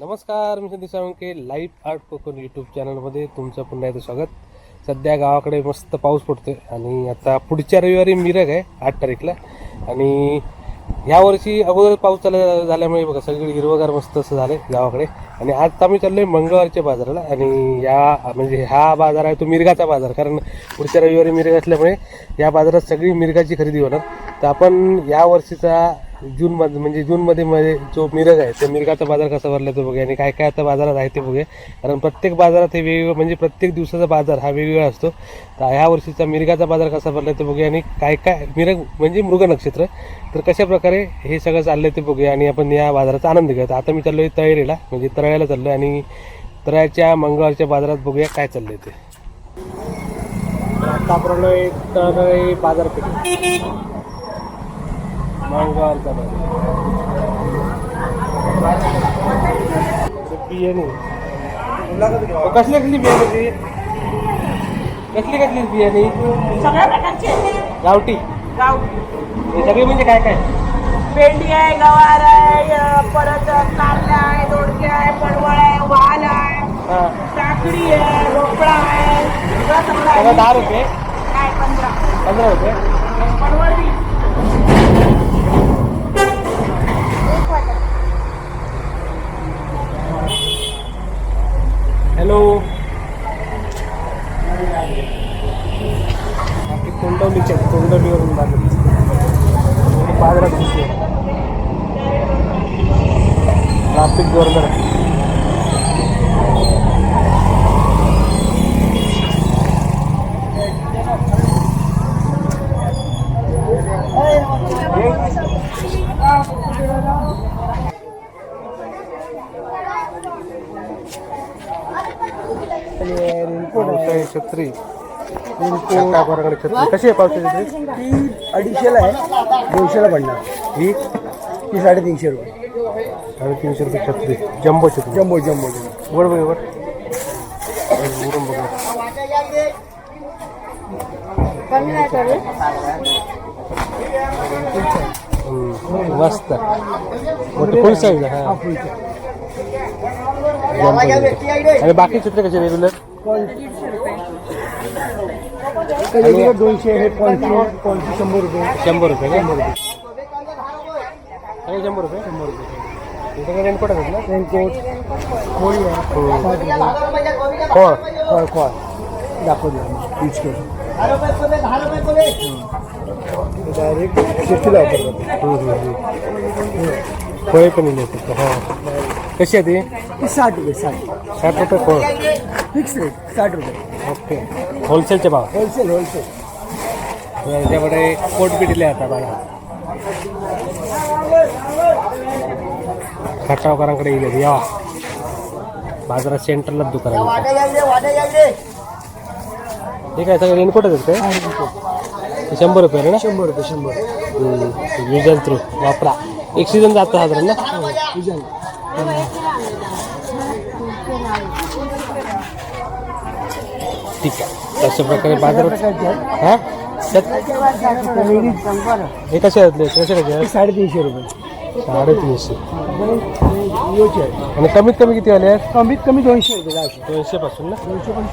नमस्कार मी Sandesh Salunke live art Kokan YouTube चॅनलमध्ये तुमचं पुन्हा एकदा स्वागत. सध्या गावाकडे मस्त पाऊस पडतोय आणि आता पुढच्या रविवारी मिरग आहे आठ तारीखला. आणि ह्या वर्षी अगोदर पाऊस चालला झाल्यामुळे बघा सगळी हिरवगार मस्त असं झालं गावाकडे. आणि आज आम्ही चाललोय मंगळवारच्या बाजाराला. आणि या म्हणजे हा बाजार आहे तो मिरगाचा बाजार कारण पुढच्या रविवारी मिरग असल्यामुळे या बाजारात सगळी मिरगाची खरेदी होणार. तर आपण या वर्षीचा जूनमध्ये म्हणजे जूनमध्ये मध्ये जो मिरग आहे त्या मिरगाचा बाजार कसा भरला तो बघूया आणि काय काय आता बाजारात आहे ते बघूया. कारण प्रत्येक बाजारात हे वेगवेगळं म्हणजे प्रत्येक दिवसाचा बाजार हा वेगवेगळा असतो. तर ह्या वर्षीचा मिरगाचा बाजार कसा भरला ते बघूया आणि काय काय मिरग म्हणजे मृग नक्षत्र. तर कशा प्रकारे हे सगळं चाललंय ते बघूया आणि आपण या बाजाराचा आनंद घेऊया तर आता मी चाललोय तळेरीला म्हणजे तळ्याला चाललोय आणि तळ्याच्या मंगळवारच्या बाजारात बघूया काय चाललंय ते. आता आपण तळई बाजारपेठ बियाणे. कसली कसली बियाणे ती? कसली कसली बियाणे? सगळ्या प्रकारचे गावठी. गाव हे सगळे म्हणजे काय काय? भेंडी आहे गवार आहे परत कारला आहे दोडके आहे पडवळ आहे वाल आहे हा. काकडी आहे भोपळा आहे. सगळं सगळं सगळं आहे. दहा रुपये. काय पंधरा? पंधरा रुपये. पडवळ बी. हॅलो बाकी तोंडवलीच्या तोंडवलीवरून बाजार बाजारात दिसते ट्राफिक जोरदार आहे. पावसाळी छत्री. छत्री. कशी आहे पावसाची छत्री? ती अडीचशेला आहे. दोनशेला पडणार. ही ती साडेतीनशे रुपये. साडेतीनशे रुपये छत्री. जम्बो छत्री. Jumbo jumbo jumbo. वर बघ वर. वरून बघ. हम्म, मस्त. मोठं फुल साईज आहे हा. जम्बो छत्री. आणि बाकी चित्र कसे रेग्युलर दोनशे हे पंचवीस पंचवीस शंभर रुपये. शंभर रुपये का? सगळे शंभर रुपये? शंभर रुपये. तुमच्याकडे रेनकोट आहेत ना? रेनकोट होळी आहे. रुपये. हो कॉळ कॉळ. दाखवतो. यूज डायरेक्ट शेतीला वापरतात फळे पण इले हो. कशी आहे ती? साठ रुपये साठ. साठ रुपये फळ फिक्स रेट साठ रुपये. ओके. होलसेलचे भाव. Wholesale wholesale. बी दिले आता मला खटावकरांकडे येईल या बाजारात सेंटरलाच दुकान आहे. ठीक आहे सगळं रेनकोटच आहेत काय? ते शंभर रुपये ना? शंभर रुपये शंभर. युजल थ्रू. वापरा. एक सीझन जातं साधारण ना? डिझाईन ठीक आहे. तशा प्रकारे बाजारात हां? हे कसे आहेत? कसे कसे साडेतीनशे रुपये. साडेतीनशे. आणि कमीत कमी किती आले आहेत? कमीत कमी दोनशे रुपये दोनशे पासून ना? दोनशे पण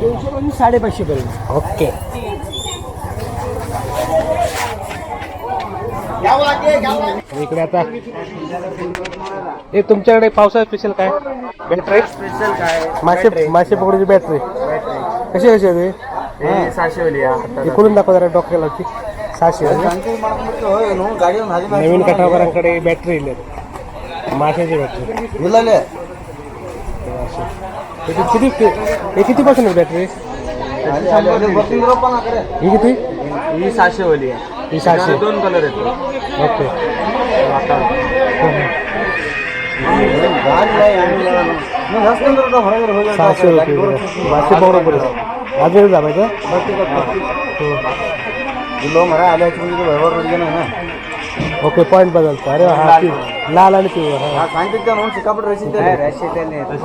दोनशे पण साडेपाचशे पर्यंत. ओके. इकडे आता हे तुमच्याकडे पावसाळ्यात स्पेशल काय? बॅटरी स्पेशल काय? मासे मासे पकडूची बॅटरी कशी कशी आहे हे सहाशे वाली ते खोलून दाखवा जरा डॉक्टरला ती. सहाशे? नवीन कठावरांकडे बॅटरी येईल माशाची बॅटरी हे किती हे किती पासून आहे बॅटरी ही किती? ही सहाशे वाली आहे. ही सहाशे दोन कलर आहेत. ओके. सहाशे रुपये मासे पकडून पडेल. अजून दाबायचं ओके पॉईंट बदलतो. अरे हा ती- लाल आणि पिवळा हा.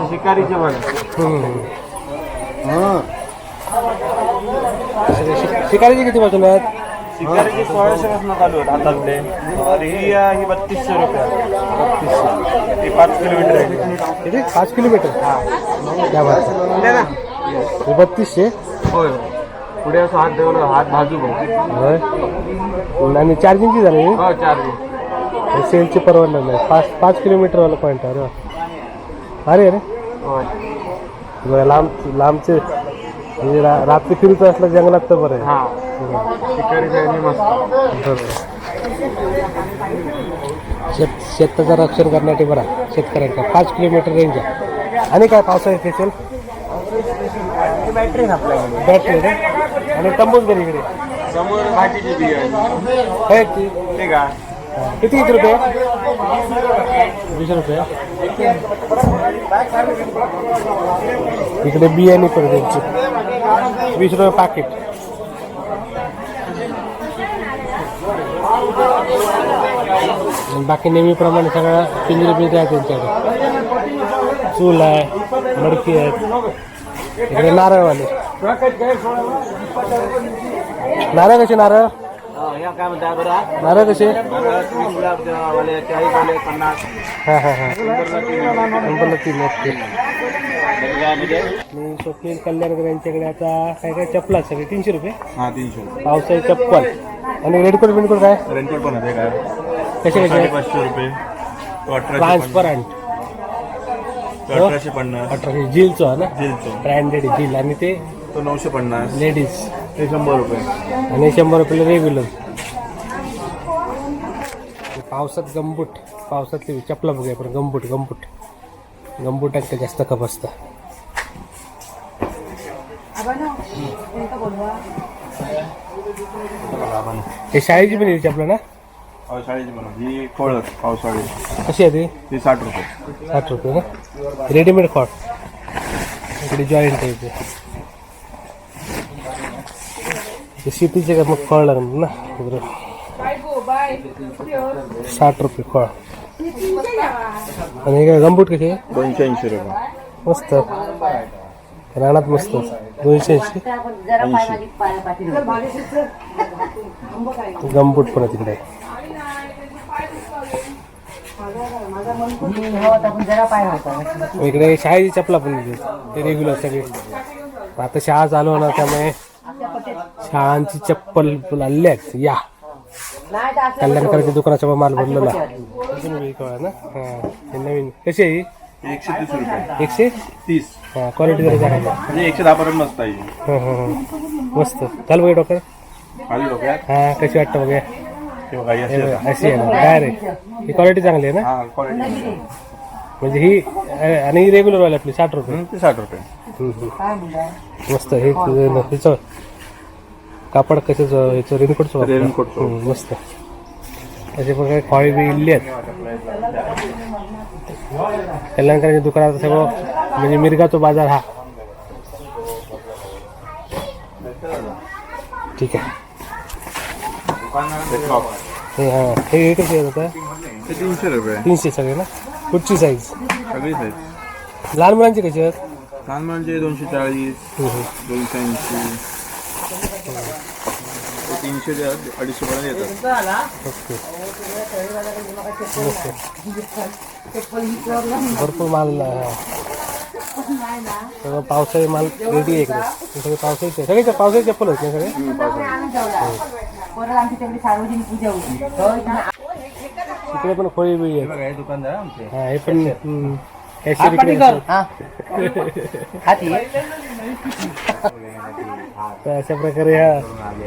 शिकारीचे हम्म. शिकारीचे किती पासून आहेत शिकारीची सोळाशे पासून चालू आहेत हातातले ही बत्तीसशे रुपये। पाच किलोमीटर आहे किती पाच किलोमीटर? त्या हे। बत्तीसशे होय पुढे असं हात हात होय? आणि चार्जिंगची झाली हो? चार्जिंग सेलची परवडलं नाही. पाच पाच किलोमीटरवाला पॉईंट अरे वा. अरे अरे होय. लांब लांबचे म्हणजे रा- रात्री फिरत असलं जंगलात तर बरं आहे. हा. मस्त. शेत शेताचं रक्षण करण्यासाठी बरा शेतकऱ्यांचा. पाच किलोमीटर रेंज आहे. आणि काय पावसाळ्यात स्पेशल बॅटरी आपल्याकडे बॅटरी आणि तंबूच घरी इकडे. समोर भाजीची बिर्याणी आहे ती ते का किती किती रुपये? वीस रुपये. इकडे बियाणे पण त्यांची वीस रुपये पाकिट बाकी नेहमीप्रमाणे सगळं पिंजरे पिंजरे आहे त्यांच्याकडे चूल आहे मडकी आहेत. इकडे नारळवाले. नारळ कसे नारळ? काय म्हणता बरं नारळ कसे? वाले चाळीस वाले पन्नास हां हां हां. कंपनीला तीन आहेत ते. आणि स्वप्नील कल्याणकर यांच्याकडे आता काय काय चप्पल सगळे? तीनशे रुपये? हा तीनशे पावसाळी चप्पल. आणि रेडकोट बिनकोट काय? रेंटवर पण आहे काय? कसे कसे? साडेपाचशे रुपये. तो अठराशे ट्रान्सपरंट. पन्नास. तो अठराशे पन्नास. अठराशे जीलचं आहे ना? जेलचं. Branded gel. आणि ते? तो नऊशे पन्नास. लेडीज. ते शंभर रुपये. आणि शंभर रुपयाला रेग्युलर. पावसात गंबूट पावसातली चपला बघूया पण गंबूट गंबूट. गंबूटांचं जास्त खप असतं हे शाळेची पण येते चपला ना? पावसाळ्याची ही पावसाळी. कशी आहे ती? ती साठ रुपये. साठ रुपये ना? रेडीमेड खॉट इकडे जॉईंट आहे ते. ते शेतीचे का मग फळ लागणार ना? बरोबर साठ रुपये फळ. आणि हे काय गंबूट कसे? दोनशे ऐंशी रुपये. मस्त. रानात मस्त. दोनशे ऐंशी? गंबूट पण आहे तिकडे. इकडे शाळेची चपला पण दिली ते रेग्युलर सगळे. आता शाळा चालू होणार त्यामुळे. शाळांची चप्पल आणली आहेत या कल्याणकरांच्या दुकानाचा माल भरलेला ना हा हे नवीन कशी आहे ही? ही एकशे तीस रुपये एकशे तीस हा क्वालिटी जरा आहे. म्हणजे एकशे दहा पर्यंत मस्त आहे ही. हं, हं, हं. मस्त चाल बघा डॉक्टर हा कशी वाटतं बघा हे अशी आहे ना डायरेक्ट ही क्वालिटी चांगली आहे ना हा क्वालिटी म्हणजे ही आणि ही रेग्युलर वाली आपली साठ रुपये साठ रुपये हं, हं. मस्त हे कापड कशाचं ह्याचं रेनकोटचं वापरलं. रेनकोटचं. हं, मस्त. असे प्रकारे खॉळी बी इल्ली आहेत. कल्याणकरांच्या दुकानात सगळं म्हणजे मिरगाचा बाजार हा. ठीक आहे. ते. हे हा हे कसे ते तीनशे रुपये. तीनशे सगळे ना? कुठची साईज सगळी साईज लहान मुलांची कशी आहेत? लहान म्हणजे दोनशे चाळीस हं, हं. दोनशे ऐंशी. ते तीनशे ते अडीचशे पर्यंत येतात. ओके. भरपूर माल हा. सगळं पावसाळी माल रेडी आहे इकडे. हे सगळे पावसाळीचे सगळे च- पावसाळी चप्पल आहेत ना सगळे? होती इकडे पण खोळी बिळी आहेत. हे दुकानदार आमचे. हा हे पण हम्म, इकडे असतात. तर अशा प्रकारे हा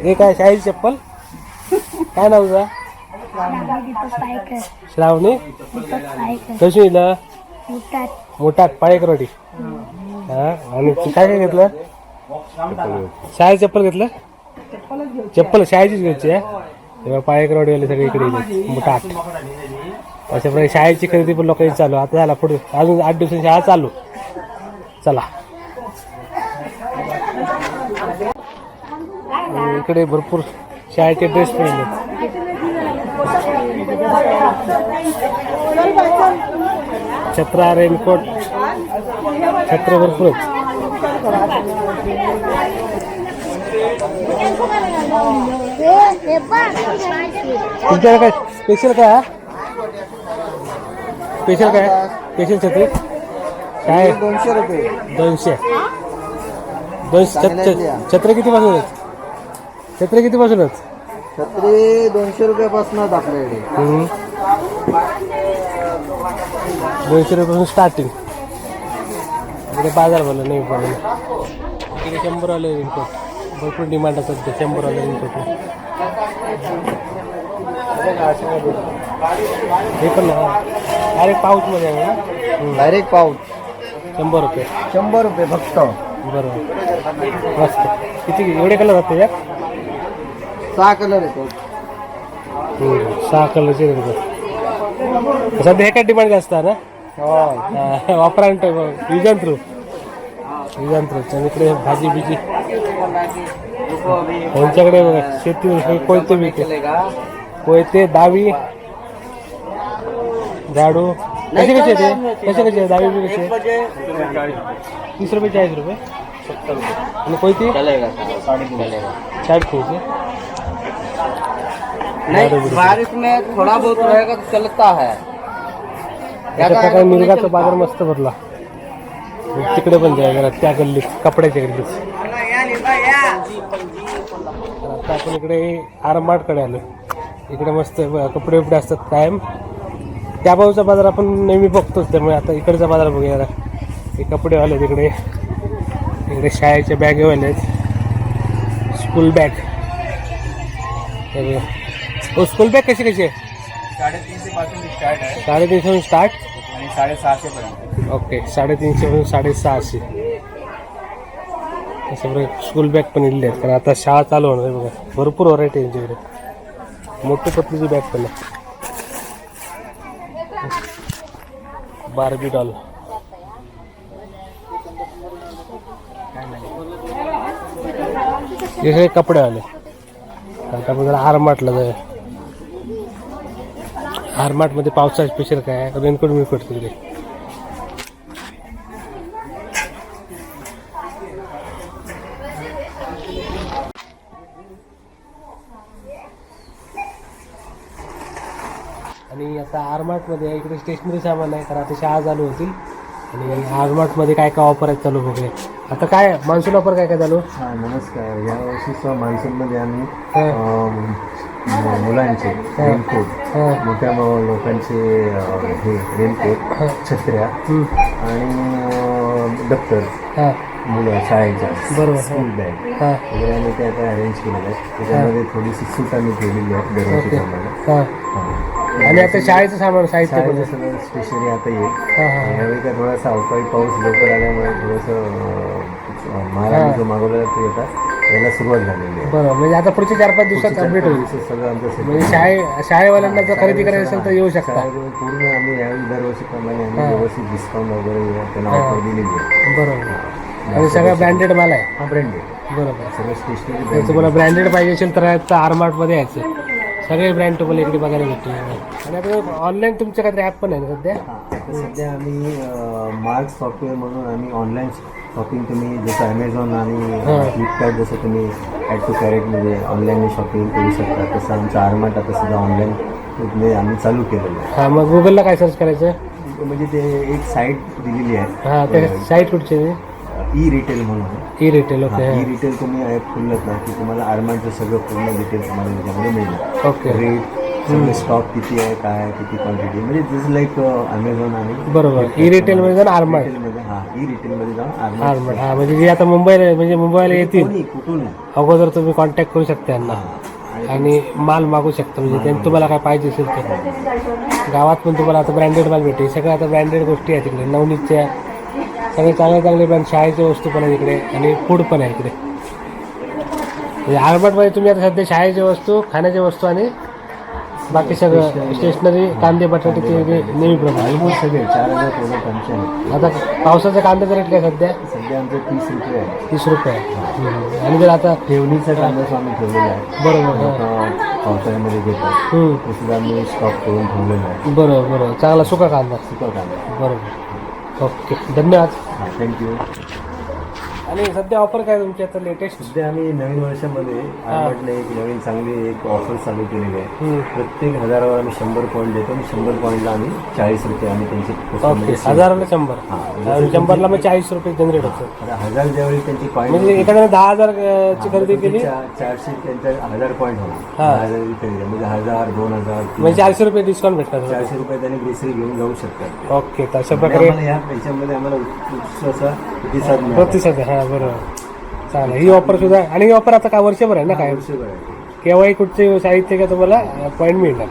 हे काय शाळेची चप्पल. काय नाव तुझा? श्रावणी. कशी येईल मोठात पाळेकरवाडी हा आणि काय काय घेतलं? शाळेची चप्पल घेतलं? चप्पल शाळेचीच घ्यायची आहे. तेव्हा पाळेकरवाडीवाले सगळे इकडे मोठा मोठात. अशा प्रकारे शाळेची खरेदी पण लोकांची चालू. आता झाला पुढे अजून आठ दिवसांची शाळा चालू. चला. इकडे भरपूर शाळेचे ड्रेस आहेत. छत्रा रेनकोट छत्र भरपूर तुमच्याकडे काय स्पेशल काय हा? स्पेशल काय? स्पेशल छत्री? काय? दोनशे रुपये. दोनशे. दोनशे छत्र किती पासून छत्र किती पासून छत्री दोनशे रुपयापासूनच आपल्याकडे. दोनशे रुपयापासून स्टार्टिंग इकडे बाजार भरला नाही पण इकडे शंभर आले रेनकोट भरपूर डिमांड असतात ते शंभर आले रेनकोट हे पण अरे पाऊचमध्ये आहे. डायरेक्ट पाऊच शंभर रुपये. शंभर रुपये फक्त. बरोबर. मस्त. किती एवढे कलर आहेत त्याच्यात सहा कलर येतो हम्म. सहा कलरचे रेनकोट सध्या हे काय डिमांड जास्त आहे ना हा, वापरांट युजन थ्रू युजन थ्रू आणि इकडे भाजी बिजी. यांच्याकडे बघा? शेती हे कोयते बिके कोयते दावी. झाडू. कसे कसे ते कसे कसे दावी बी कसे तीस रुपये चाळीस रुपये. आणि कोयती? साडेतीनशे नहीं बारिश में थोड़ा बहुत रहेगा तो चलता है। प्रकारे मिरगाचा बाजार मस्त भरला। तिकडे पण जायला त्या गल्लीत कपड्याच्या गल्लीत. आता आपण इकडे आरमाडकडे आलो इकडे मस्त कपडे बिपडे असतात कायम. त्या बाजूचा बाजार आपण नेहमी बघतोच त्यामुळे आता इकडचा बाजार बघूया जरा. हे कपडेवाले आहेत इकडे. इकडे शाळेच्या बॅगेवाले आहेत. स्कूल बॅग हे स्कूल बॅग कशी कशी आहे? साडेतीनशे पासून स्टार्ट आहे. साडेतीनशे स्टार्ट आणि साडेसहाशे पर्यंत. ओके साडेतीनशे पासून साडेसहाशे. बरं स्कूल बॅग पण आहेत कारण आता शाळा चालू होणार आहे बघा. भरपूर व्हरायटी आहे यांच्याकडे. मोठी पतलीची बॅग पण आहे. बार्बी डॉल हे सगळे कपडे आले. आता आपण जरा आरमाटला जाऊया. आरमाटमध्ये पावसाळा स्पेशल काय आहे? रेनकोट बिनकोट तिकडे. आणि आता आरमार्टमध्ये इकडे स्टेशनरी सामान आहे कारण आता शाळा चालू होतील. आणि आरमार्टमध्ये काय काय ऑफर आहेत चालू बघूया. आता काय मान्सून ऑफर काय काय चालू? हा नमस्कार. या वर्षीचा मान्सूनमध्ये आम्ही मुलांचे रेनकोट. मोठ्या लोकांचे हे रेनकोट छत्र्या. आणि दप्तर हां. मुलं शाळेच्या बरोबर. स्कूल बॅग वगैरे आम्ही ते आता अरेंज केलेलं आहे त्याच्यामध्ये थोडीशी सूट आम्ही ठेवलेली आहे हा. आणि आता शाळेचं सामान साहित्य पण सगळं स्टेशनरी आता येईल यावेळी काय थोडासा अवकाळी पाऊस लवकर आल्यामुळे थोडंसं महाराज जो मागवलेला तो येतात याला सुरुवात झालेली आहे. बरं म्हणजे आता पुढच्या चार पाच दिवसात अपडेट होईल. सगळं आमचं म्हणजे शाळे शाळेवाल्यांना जर खरेदी करायची असेल तर येऊ शकता. पूर्ण आम्ही यावेळी दरवर्षीप्रमाणे आम्ही. व्यवस्थित डिस्काउंट वगैरे त्यांना. ऑफर दिलेली आहे. बरोबर. आणि सगळं ब्रँडेड माल आहे. हा ब्रँडेड बरोबर. सगळं स्टेशनरी जर तुम्हाला ब्रँडेड पाहिजे असेल तर आता आरमार्टमध्ये यायचं. सगळे ब्रँड तुम्हाला इकडे बघायला भेटतील. आणि आता ऑनलाईन तुमचं काहीतरी ॲप पण आहे ना सध्या? सध्या आम्ही मार्क सॉफ्टवेअर म्हणून आम्ही ऑनलाईन शॉपिंग तुम्ही जसं ॲमेझॉन आणि हा. फ्लिपकार्ट जसं तुम्ही ॲड टू कॅरेटमध्ये ऑनलाईन शॉपिंग करू शकता. तसं आमचं आरमाट आता सुद्धा ऑनलाईन आम्ही चालू केलेलं आहे. हां मग गुगलला काय सर्च करायचं? म्हणजे ते एक साईट दिलेली हां आहे ते साईट कुठची ई रिटेल म्हणून. E retail okay E retail तुम्ही ॲप खोललं ना की तुम्हाला आरमांडचं सगळं पूर्ण डिटेल्स तुम्हाला त्याच्यामध्ये मिळणार. ओके रेट सगळे स्टॉक किती आहे काय आहे किती क्वांटिटी म्हणजे जस्ट लाईक अमेझॉन आणि बरोबर. ई रिटेलमध्ये जाऊन आरमार्ट रिटेलमध्ये हा ई रिटेलमध्ये जाऊन आरमांड हां म्हणजे जे आता मुंबईला म्हणजे मुंबईला येतील. कोणी कुठून अगोदर तुम्ही कॉन्टॅक्ट करू शकता यांना. आणि माल मागू शकता म्हणजे त्यांनी तुम्हाला काय पाहिजे असेल तर गावात पण तुम्हाला आता ब्रँडेड माल भेटेल. सगळं आता ब्रँडेड गोष्टी आहेत इकडे. नवनीतच्या सगळे चांगले चांगले ब्रँड शाळेच्या वस्तू पण आहेत इकडे आणि फूड पण आहे इकडे. म्हणजे आरमार्टमध्ये तुम्ही आता सध्या शाळेच्या वस्तू खाण्याच्या वस्तू आणि बाकी सगळं स्टेशनरी कांदे बटाटे ते नेहमीप्रमाणे ऑलमोस्ट सगळे चार हजार प्रोडक्ट आमचे आहेत. आता पावसाच्या कांद्याचा रेट काय सध्या? सध्या आमचं तीस रुपये आहे तीस रुपये. आहे. आणि जर आता ठेवणीचा कांदा जो आम्ही ठेवलेला आहे. बरोबर पावसाळ्यामध्ये घेतात. तो सुद्धा आम्ही स्टॉक करून ठेवलेला आहे. बरोबर बरोबर. चांगला सुका कांदा. सुका कांदा. बरोबर. ओके. धन्यवाद. थँक्यू आणि सध्या ऑफर काय तुमची आता लेटेस्ट सध्या आम्ही नवीन वर्षामध्ये आर्मटने एक नवीन चांगली एक ऑफर चालू केलेली आहे. प्रत्येक हजारावर आम्ही शंभर पॉईंट देतो आणि शंभर पॉईंटला आम्ही चाळीस रुपये आम्ही त्यांचे हजाराला शंभर. हा. आणि शंभरला मग चाळीस रुपये जनरेट होतं. हजार ज्यावेळी त्यांची म्हणजे पॉईंट एखाद्याने दहा हजार ची खरेदी केली? चारशे त्यांच्या हजार पॉईंट होणार. हा. हजार खरेदी म्हणजे हजार दोन हजार म्हणजे चारशे रुपये डिस्काउंट भेटणार चारशे रुपये त्यांनी ग्रेसरी घेऊन जाऊ शकतात. ओके अशा आणि प्रकारे या पैशामध्ये आम्हाला उत्कृष्ट असा प्रतिसाद. प्रतिसाद हा. बरोबर चालेल. ही ऑफर सुद्धा आणि ही ऑफर आता का वर्षभर आहे ना काय? वर्षभर आहे. केव्हाही कुठचे साहित्य का तुम्हाला पॉईंट मिळणार.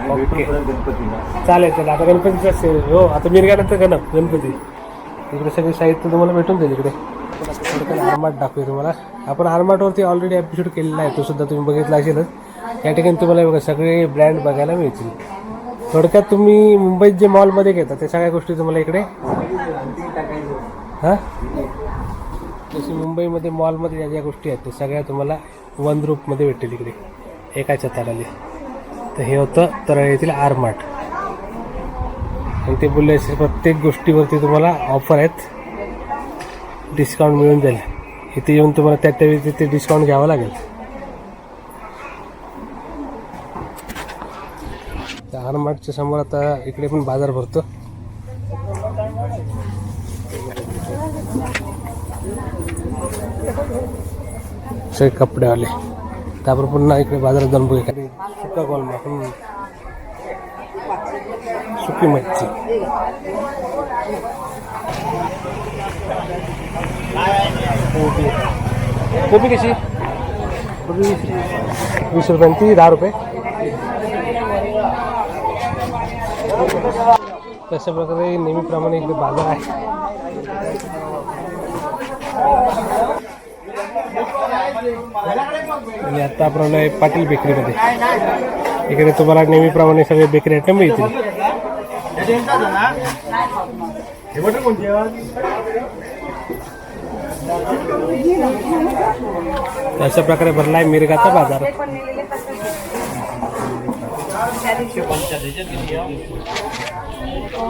आणि ओके. परत गणपतीला. चालेल चालेल. आता गणपतीचा सेल हो आता मिरगानंतर गणप गणपती. इकडे सगळे साहित्य तुम्हाला भेटून जाईल इकडे. थोडक्यात आरमाट दाखवूया तुम्हाला. आपण आरमाटवरती ऑलरेडी एपिसोड केलेला आहे. तो सुद्धा तुम्ही बघितला असेलच. या ठिकाणी तुम्हाला बघा सगळे ब्रँड बघायला मिळतील. थोडक्यात तुम्ही मुंबईत जे मॉलमध्ये घेता ते सगळ्या गोष्टी तुम्हाला इकडे हां? जशी मुंबईमध्ये मॉलमध्ये ज्या ज्या गोष्टी आहेत त्या सगळ्या तुम्हाला वन ग्रुपमध्ये भेटतील इकडे. एका छताखाली. तर हे होतं तर येथील आरमाट आणि ते बोलले प्रत्येक गोष्टीवरती तुम्हाला ऑफर आहेत. डिस्काउंट मिळून जाईल. इथे येऊन तुम्हाला त्या त्यावेळी तिथे डिस्काउंट घ्यावं लागेल. तर आरमाटच्या समोर आता इकडे पण बाजार भरतो. सगळे कपडेवाले त्यावर पुन्हा इकडे बाजारात जाऊन बघू एखादी सुका कॉलमा सुकी मच्छी कोबी. कोबी कशी? कोबी वीस रुपयांची दहा रुपये. तशा प्रकारे नेहमीप्रमाणे इकडे बाजार आहे. आणि आता आपण पाटील बेकरीमध्ये. इकडे तुम्हाला नेहमीप्रमाणे सगळे बेकरी आयटम मिळतील. अशा प्रकारे भरलाय मिरगाचा बाजार.